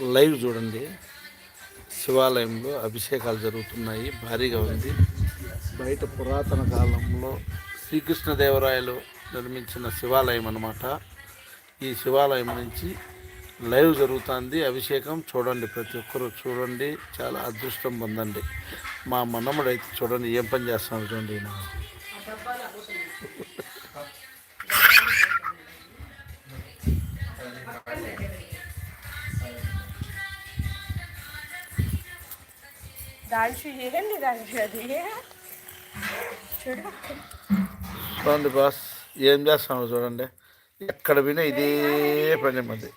Live చూడండి. శివాలయంలో అభిషేకాలు జరుగుతున్నాయి. భారీగా ఉంది. బయట పురాతన కాలంలో శ్రీకృష్ణదేవరాయలు నిర్మించిన శివాలయం అన్నమాట. ఈ శివాలయం నుంచి లైవ్ జరుగుతుంది. అభిషేకం చూడండి. ప్రతి ఒక్కరు చూడండి. చాలా అదృష్టం పొందండి. మా మనముడు అయితే చూడండి. ఏం పని చేస్తున్నాడు చూడండి దాల్చి ఏంటి దాల్చి అది చూడు చూడండి బాస్ ఏం చేస్తున్నాడు చూడండి? ఎక్కడ వినా ఇదే పని మంది.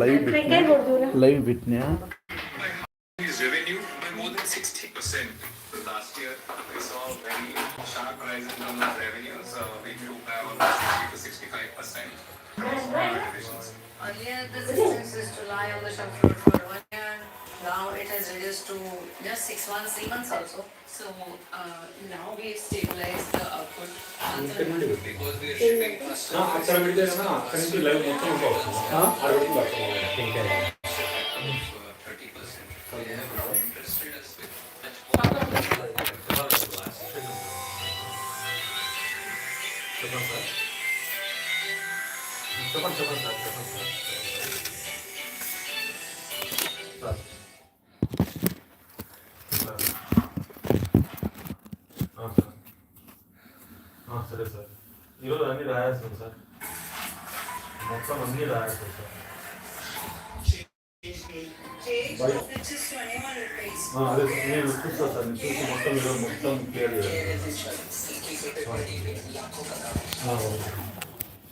లైవ్ లైవ్ పెట్టినా? Revenue by more than 60%. Last year, we saw very sharp rise in terms of revenues. Uh, we grew by almost 60 to 65%. Congratulations. Earlier, the systems used to lie on the shop floor for one year. Now it has reduced to just six months, three months also. So uh, now we stabilized the output. Because we are shipping customers. అక్కడ పెడితే అక్కడి నుంచి live మొత్తం ఉంటుంది అక్కడ పెట్టి పట్టుకోవాలి. చెప్పండి చెప్పండి సార్ చెప్పండి సార్ సార్ సార్ ఆ, సార్ ఆ, సరే సార్ ఈరోజు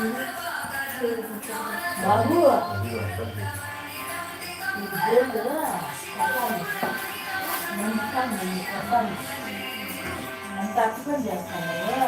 క్లియర్ చేయాలి ఏమవుతుంది సార్ చూడా సార్ ఆ, ఓకే సార్ బాబు అది అంతా అంత అర్థం చేస్తాను వాడు కొట్టాడు వాడు కొట్టాడు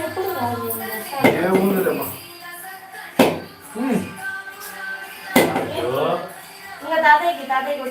ఎప్పుడు రాదు ఇంకా తాతయ్యకి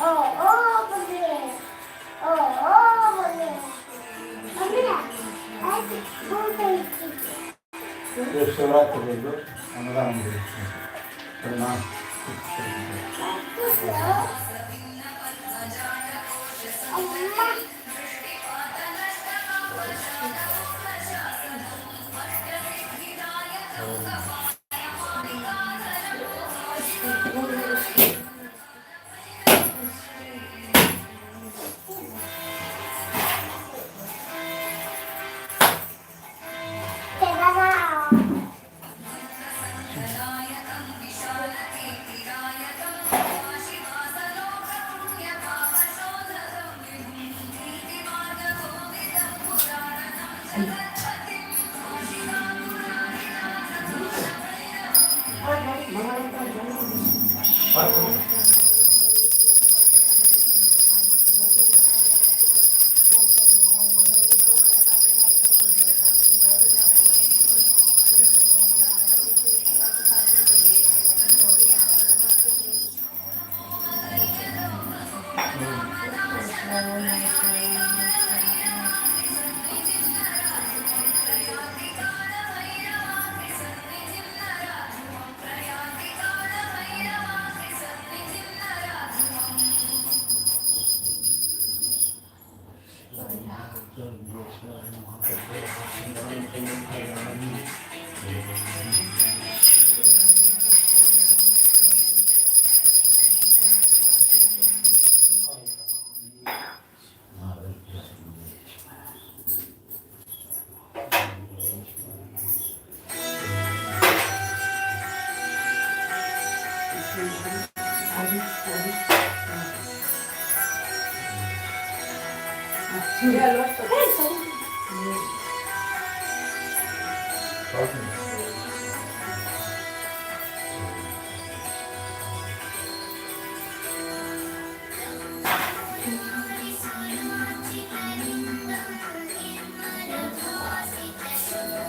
Oh, oh, oh, oh, Restoratör geliyor. Ondan geliyor. Tırnağı. Tırnağı.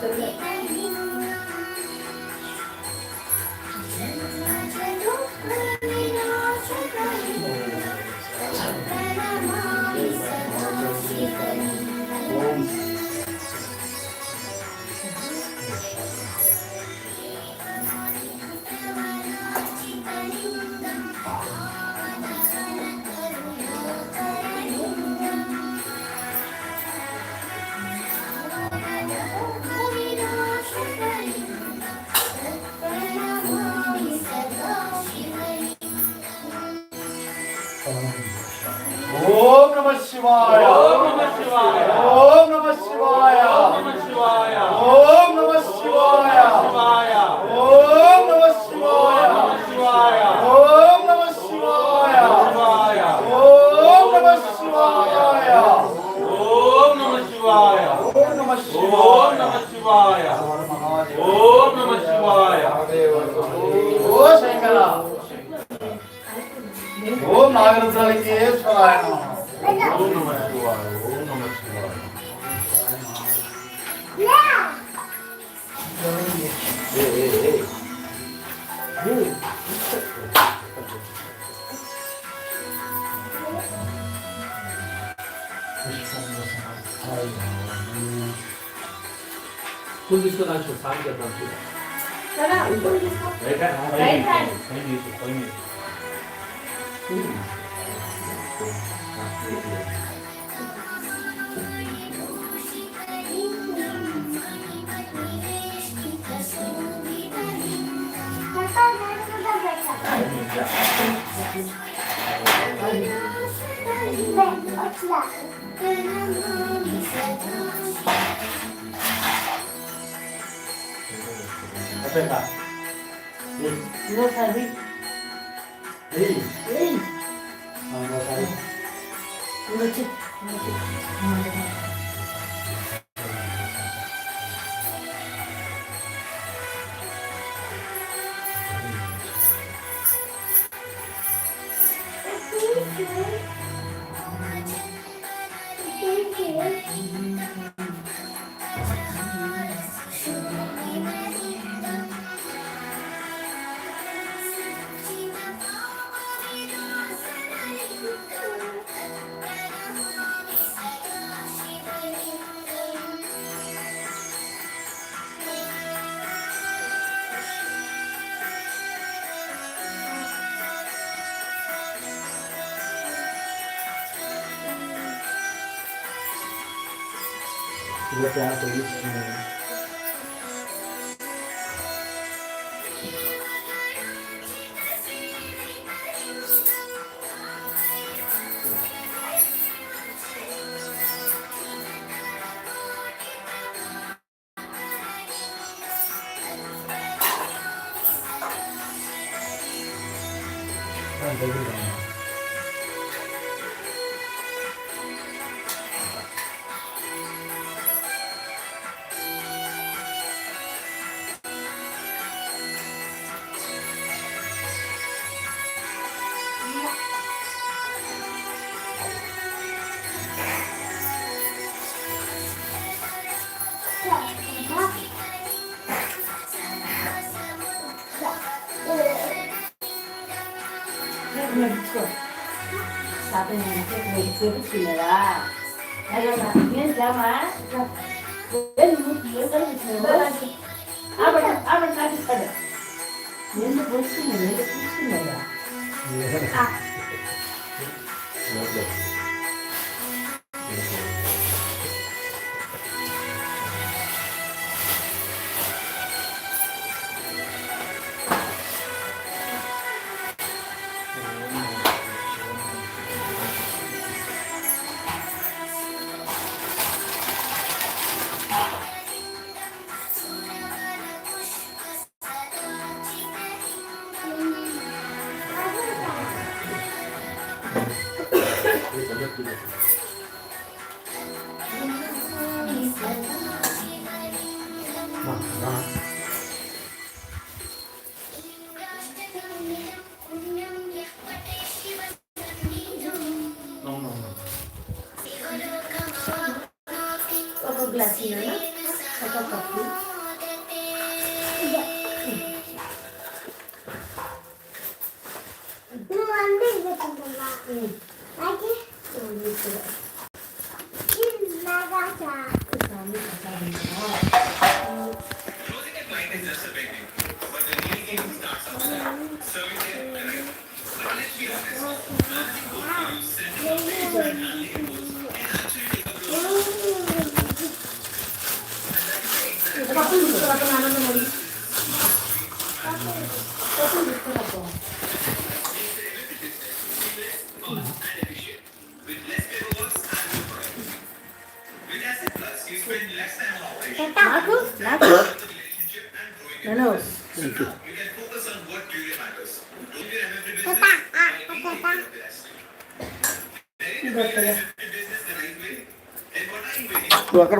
Cửa. Open up. Đi. Nó phải đi. Đi. Đi. Nó phải đi. Nó chết. Nó chết. Nó. look after the. తాతయ్య చేపించుకున్నారా నేను రామా やってください。Tú acá,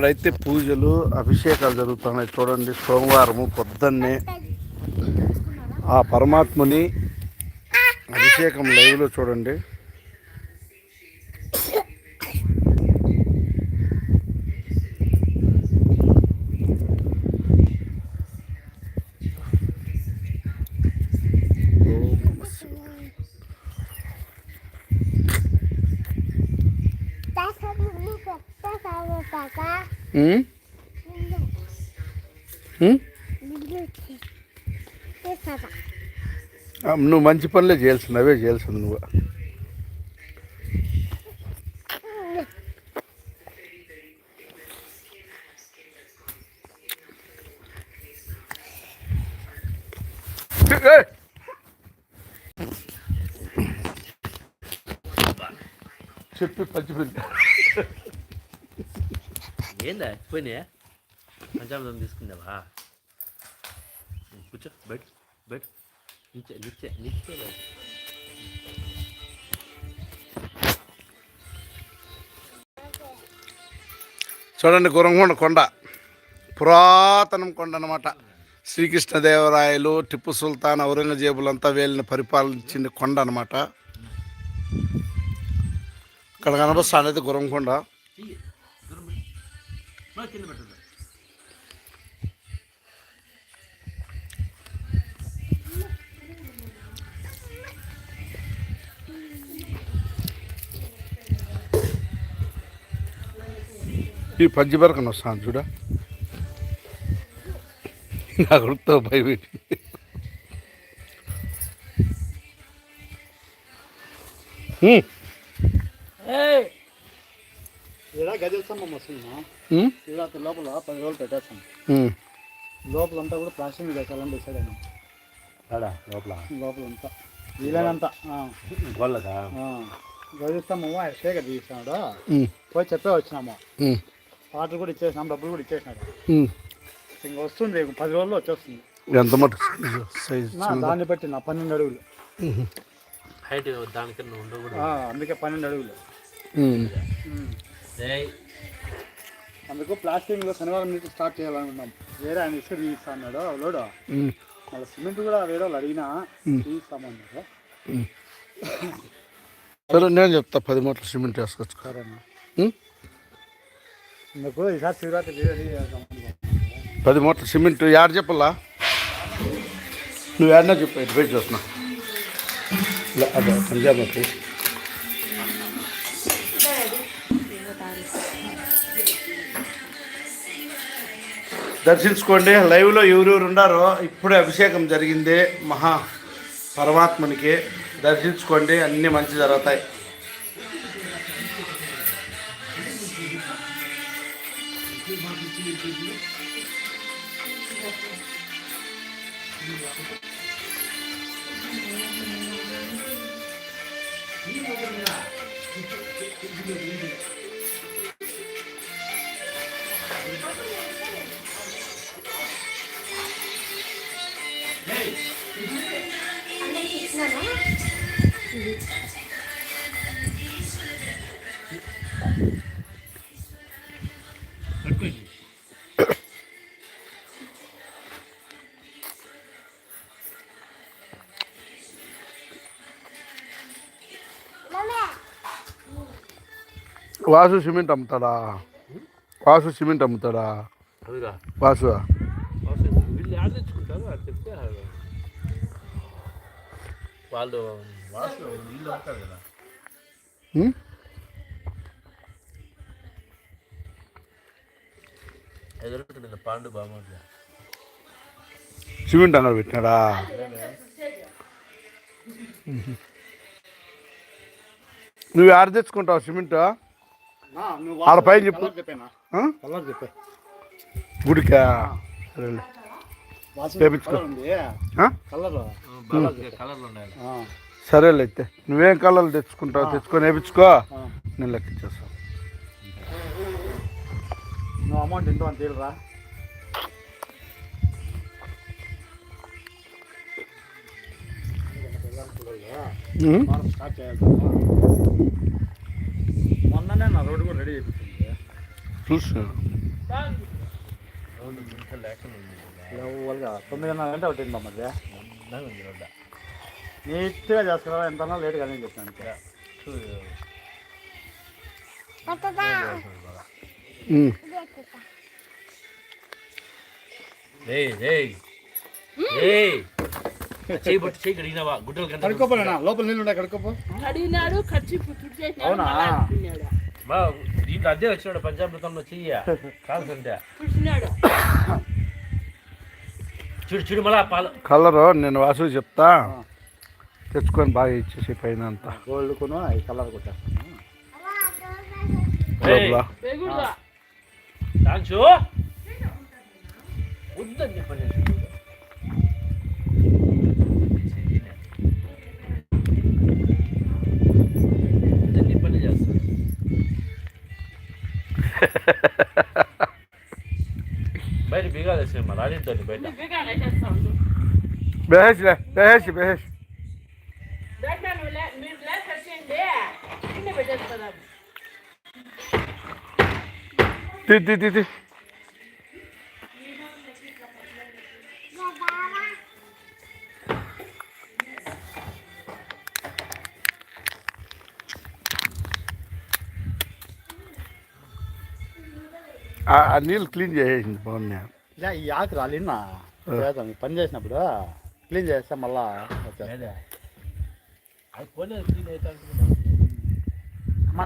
ఇక్కడైతే పూజలు అభిషేకాలు జరుగుతున్నాయి చూడండి. సోమవారము పొద్దున్నే ఆ పరమాత్ముని అభిషేకం లైవ్లో చూడండి. నువ్వు మంచి పనులే చేయాల్సింది అవే చేయాల్సింది నువ్వు ఏయ్! చెప్పి పంచిపోయింది ఏందా పోయినాయా? పంచామృతం తీసుకుందావా కూర్చో బెడ్ బెడ్ నిచ్చే నిచ్చే నిచ్చే చూడండి గురంగొండ కొండ. పురాతనం కొండ అనమాట శ్రీకృష్ణదేవరాయలు టిప్పు సుల్తాన్ ఔరంగజేబులంతా వేలిని పరిపాలించిన కొండ అనమాట ఇక్కడ కనబడుతుంది గురంకొండ కింద పెట్టదు ఈ పజ్జి వరకు వస్తాను చూడ. నా కొడుకుతో భయపెట్టింది Hey! గజల స్తంభం వస్తుందా ఉమ్, శివరాత్రి లోపల పది రోజులు పెట్టేస్తాం. ఉమ్. లోపల అంతా కూడా ప్లాస్టిక్ మీద వేసాలని డిసైడ్ అయినాం. ఆడా లోపల? లోపల అంతా వీలైనంత స్తంభము ఆయన శేఖర్ తీసినాడు? పోయి చెప్పే వచ్చినాము? పాటలు కూడా ఇచ్చేసినాం డబ్బులు కూడా ఇచ్చేసినాడు. ఇంక వస్తుంది పది రోజుల్లో వచ్చేస్తుంది. ఎంత దాన్ని బట్టి నా పన్నెండు అడుగులు. హైట్ దానికన్నా ఆ, అందుకే పన్నెండు అడుగులు. అందుకు ప్లాస్టింగ్లో శనివారం నుంచి స్టార్ట్ చేయాలనుకున్నాం వేరే ఆయన ఇసుక తీయిస్తా అన్నాడు లోడు. మళ్ళీ సిమెంట్ కూడా వేరే వాళ్ళు అడిగినా తీయిస్తామన్నారు సరే నేను చెప్తా పది మూటలు సిమెంట్ వేసుకోవచ్చు సరే ఉమ్? అందుకు ఈసారి శివరాత్రి పది మూటలు సిమెంట్ యాడ చెప్పలా? నువ్వు యాడనా చెప్పు ఎటు పోయి చూస్తున్నా. లే, అదే పంజాబ్ దర్శించుకోండి. లైవ్లో ఎవరెవరు ఉన్నారో ఇప్పుడే అభిషేకం జరిగింది. మహా పరమాత్మనికి దర్శించుకోండి. అన్నీ మంచి జరుగుతాయి. వాసు సిమెంట్ అమ్ముతాడా? వాసు సిమెంట్ అమ్ముతాడా? వాసు. వీళ్ళు కదా? ఎదురుకుంటుంది పాండు సిమెంట్ అంగడి పెట్టినాడా. నువ్వు ఆడ తెచ్చుకుంటావు సిమెంట్? ఆడ పైన చెప్పు. కలర్ చెప్పేనా ఆ? కలర్ చెప్పే గుడికా? చేపించుకో. కలర్ ఉంది. ఆ? కలర్. కలర్లు ఉన్నాయి ఆ, సరేలే అయితే. నువ్వేం కలర్లు తెచ్చుకుంటావు తెచ్చుకొని వేపించుకో. నేను లెక్కిచ్చేస్తాను నువ్వు అమౌంట్ ఎంతో అని తీరురా. స్టార్ట్ చేయాలి మొన్ననే నా రోడ్డు కూడా రెడీ చేయించింది చూసు. ఎవరుగా తొమ్మిదిన్నర గంట అవుతుంది మధ్య. నీట్గా చేస్తారా ఎంత లేట్గా అని చెప్పాను లోపల నీళ్ళు ఉన్నాయి కడుక్కోపో. అడిగినాడు ఖర్చు అవునా? మా దీంట్లో అద్దె వచ్చినాడు పంచామృతంలో చెయ్య. కాల్సంటే చూడు చూడు మళ్ళా పాలు. కలరు నేను వాసు చెప్తా. తెచ్చుకొని బాగా ఇచ్చేసి పైన అంతా. గోల్డ్ కొను ఈ కలర్ కొట్టేస్తాను వద్దని చెప్పండి. బిగాలు వేసాను మా రాడింతో బయట బిగానే చేస్తాడు తీ తీ తీ. ఆ- ఆ నీళ్ళు క్లీన్ చేసేసింది బాగున్నాయి ఇలా ఈ ఆకు రాలినా చేద్దాం ఈ పని చేసినప్పుడు క్లీన్ చేస్తే మళ్ళా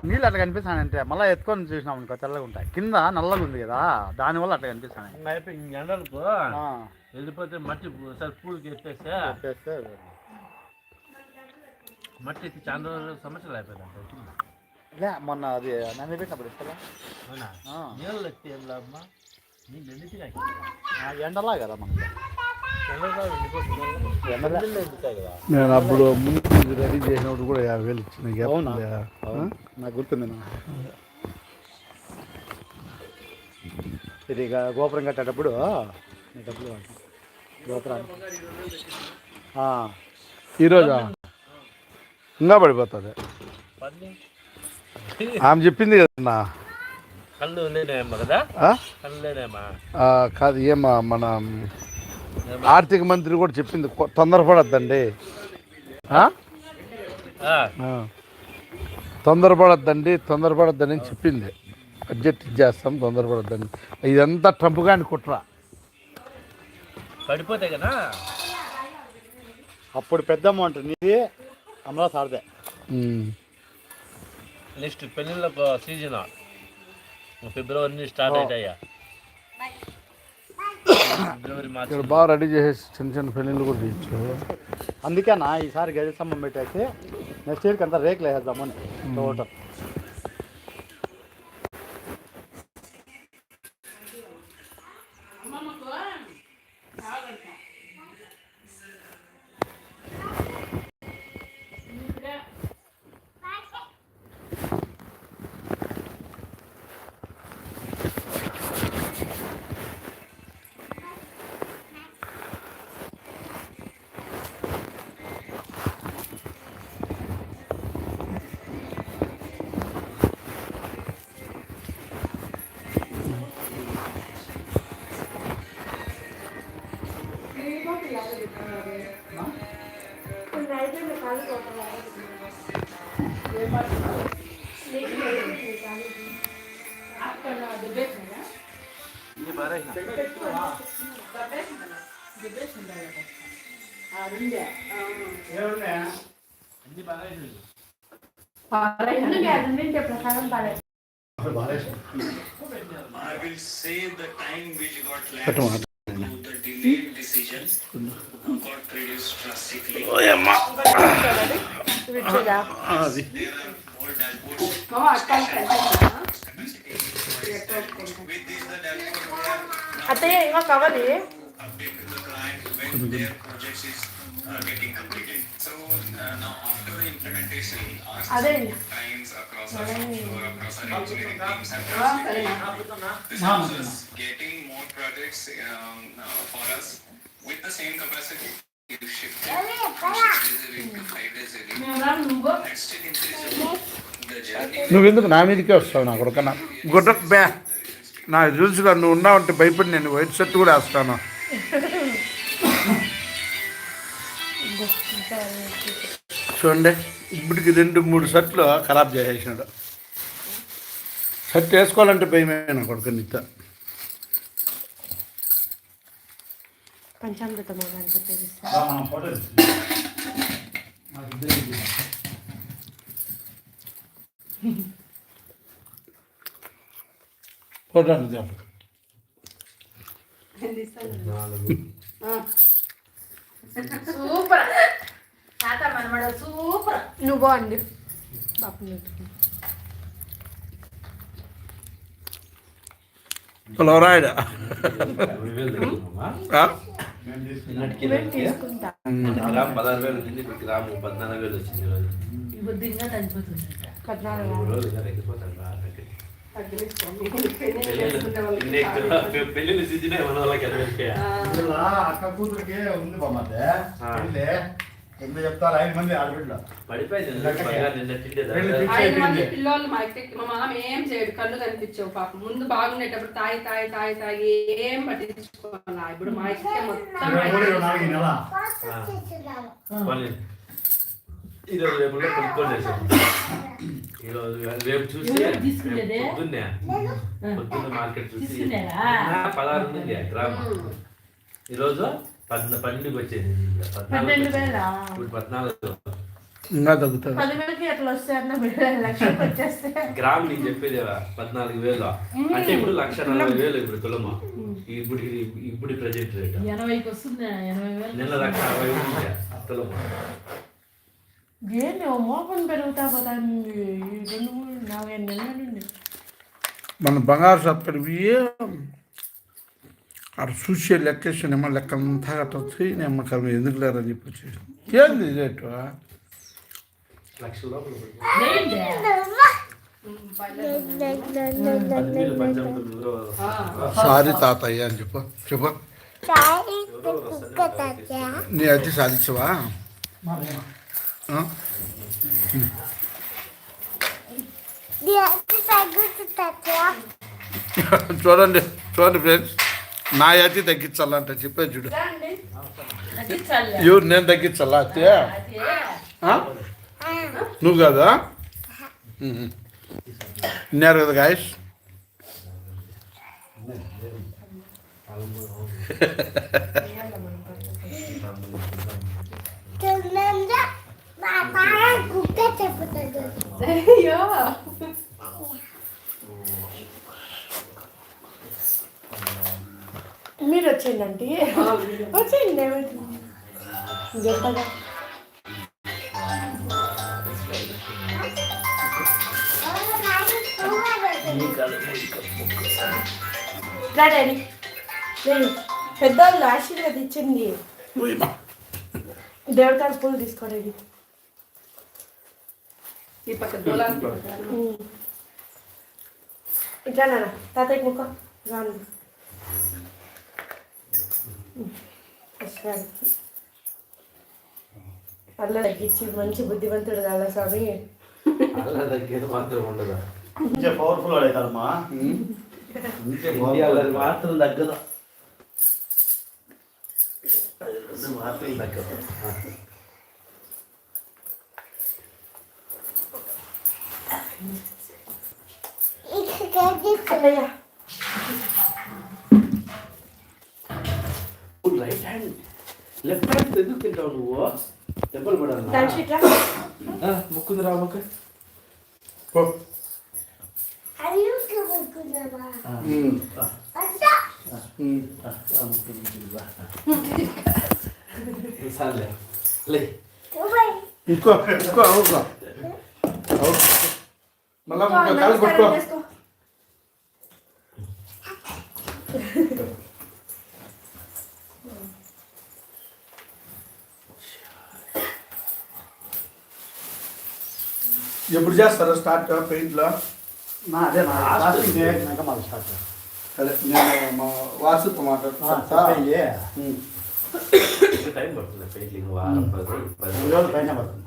నీళ్ళు అట్లా కనిపిస్తానంటే మళ్ళీ ఎత్తుకొని చూసినాం అనుకో తెల్లగా ఉంటాయి. కింద నల్లగా ఉంది కదా దానివల్ల అట్లా ఇంక ఎండలకు ఆ, వెళ్ళిపోతే మట్టి పూలకి ఎత్తేస్తే పెట్టేస్తే మట్టి ఎత్తి చాలా రోజులు సంవత్సరాలు అయిపోయిందంట లే మొన్న అది నన్ను పెట్టినప్పుడు ఆ. నీళ్ళు ఎత్తి ఏం లాభమా ఎండలా కదా మనకి నేను అప్పుడు ముందు రెడీ చేసినప్పుడు కూడా యాభై వేలు ఇచ్చిన. నాకు గుర్తుంది. ఇది ఇక గోపురం కట్టేటప్పుడు ఈ డబ్బులు ఈరోజు? ఇంకా పడిపోతుంది. పది ఆమె చెప్పింది కదన్నా? కదా? ఏమా మన ఆర్థిక మంత్రి కూడా చెప్పింది తొందరపడద్దండి. ఆ? ఆ, ఆ. తొందరపడద్దండి తొందరపడద్దని చెప్పింది. బడ్జెట్ ఇచ్చేస్తాం తొందరపడద్దని. ఇదంతా ట్రంప్ గాని కుట్ర. పడిపోతాయి కదా? అప్పుడు పెద్ద అమౌంట్ నీది అమలా సారదే. నెక్స్ట్ పెళ్ళిళ్ళకు సీజన్. ఫిబ్రవరి నుంచి స్టార్ట్ అవుతాయా ఇక్కడ బాగా రెడీ చేసేసి చిన్న చిన్న పెళ్ళిళ్ళు కూడా తీయచ్చు అందుకేనా ఈసారి గజ స్తంభం పెట్టేసి నెక్స్ట్ ఇయర్కి అంతా రేకులు వేసేద్దామని total I will say the time which got lapsed to the delayed decision got reduced drastically. There are more dashboards. With the dashboard అత్తయ్య ఇంకా cover update to the client when their projects is నువ్వెందుకు నా మీదకే వస్తావు నా కొడుకు నా good బ్యా. నా చూసుకో నువ్వు ఉన్నావు అంటే భయపడి నేను వైట్ షర్ట్ కూడా వేస్తాను. చూడండి ఇప్పటికి రెండు మూడు షర్ట్లు ఖరాబ్ చేసేసినాడు. షర్ట్ వేసుకోవాలంటే భయమే నా కొడుకు నిత్య. ఫోటో అండి సూపర్. తాత మనమడ సూపర్. నువ్వు బాపు పదహారు వేలు వచ్చింది పద్నాలుగు వేలు వచ్చింది సిద్ధినే మన వాళ్ళకి ఎనభై అక్క కూతురికి ఉంది బొమ్మదే ఎందుకు చెప్తారు? ఐదు మంది ఆడబిడ్డలు. పిల్లోళ్ళు మా మామ ఏం చేయడు. కళ్ళు కనిపించవు పాపం. ముందు బాగుండేటప్పుడు తాగి తాగి తాగి తాగి ఏం పట్టించుకోవాలా? ఇప్పుడు మా మొత్తం మళ్ళీ ఈరోజు రేపు కొనుక్కొని ఈరోజు రేపు చూసి పొద్దున్నే. పొద్దున్న మార్కెట్ చూసి పదహారు ఉంది గ్రామం. ఈరోజు పద్న పన్నెండుకి వచ్చేది ఇప్పుడు పద్నాలుగు. ఇంకా తగ్గుతుంది గ్రామ్ నేను చెప్పేది పద్నాలుగు వేలు. అంటే ఇప్పుడు లక్ష నలభై వేలు ఇప్పుడు తులమ. ఇప్పుడు ఇప్పుడు ప్రజెంట్ రేట్. నిన్న లక్ష అరవై ఉంది తులమ. ఏంటి మోపం పెరుగుతా పోతాంది ఈ రెండు మూడు నాలుగైదు నెలల నుండి మన బంగారు సప్పరివి అక్కడ చూసే లెక్కేసానేమో లెక్క అంతా కట్టొచ్చి నేను కర్మ ఎందుకు లేరని చెప్పి వచ్చేసి ఏంది రేటు సారీ తాతయ్య అని చెప్పు చెప్పు నీ అది సాధించవా? చూడండి చూడండి ఫ్రెండ్స్ నా అతి తగ్గించాలంట చెప్పే చూడు. ఎవరు నేను తగ్గించాలా అత్తే నువ్వు కదా? ఉహు. విన్నారు కదా గాయస్ అయ్యో మీరు వచ్చేయండి వచ్చేయండి ఏమైతుంది గెట్టగా రా డాడీ. డాడీ పెద్దవాళ్ళు ఆశీర్వదించింది దేవుడికాడ పూలు తీసుకోండి. ఈ పక్క దూలానికి. ఇట్లా నాన్న తాతయ్య ముఖం రాను అల్ల తగ్గించి మంచి బుద్ధివంతుడు కాల స్వామి అలా తగ్గేది మాత్రం ఉండదు ఇంకే పవర్ఫుల్ అవుతారమ్మా మాత్రం తగ్గదు మాత్రం తగ్గదు అన్నయ్య రైట్ హ్యాండ్ లెఫ్ట్ హ్యాండ్ ఎందుకు తింటావు నువ్వు దెబ్బలు పడాలి దానికి ఇట్లా ముక్కుంది రా ముక్క సార్లే లే ఇంకో ఇంకో అవుకో మళ్ళా ఇంకో కాలు పట్టుకో ఎప్పుడు చేస్తారా స్టార్ట్ పెయింట్లో నా అదే నా లాస్ట్ చేయక మళ్ళీ స్టార్ట్ అదే నేను మా వాసుతో మాట్లాడుతా చెప్పండి టైం పడుతుంది పెయింటింగ్ వారం పది రోజులు పది రెండు రోజులు రోజులు పైన. పడుతుంది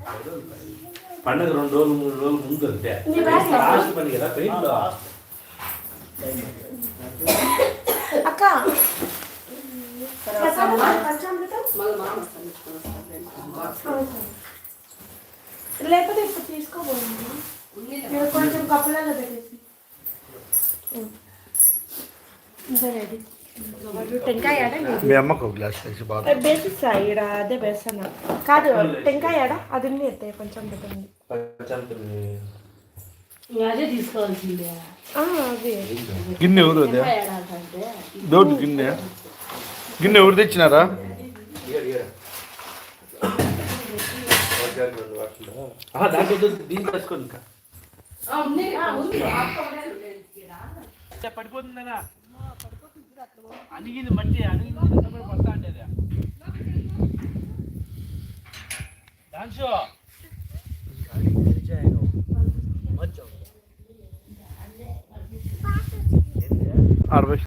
పండుగ రెండు రోజులు మూడు రోజులు ముందు అంతే. లాస్ట్ పని కదా పెయింట్ అక్క. లేకపోతే ఇప్పుడు మీరు కొంచెం కప్పులలో పెట్టేసి. ఇంత రెడీ టెంకాయ ఆడ మీ అమ్మకు ఒక గ్లాస్ వేసి బాగా బేసిస్తా ఈడ అదే బేస్తాను కాదు టెంకాయ అది ఉంది ఎత్తే కొంచెం పెట్టండి అదే తీసుకోవాల్సిందే. ఆ, అది. గిన్నె ఎవరు అదే దోటి గిన్నె. గిన్నె ఎవరు తెచ్చినారా? దాంట్లో పడిపోతుందా అడిగింది మట్టి అడిగింది పడతా అంటే డాన్సు అరవై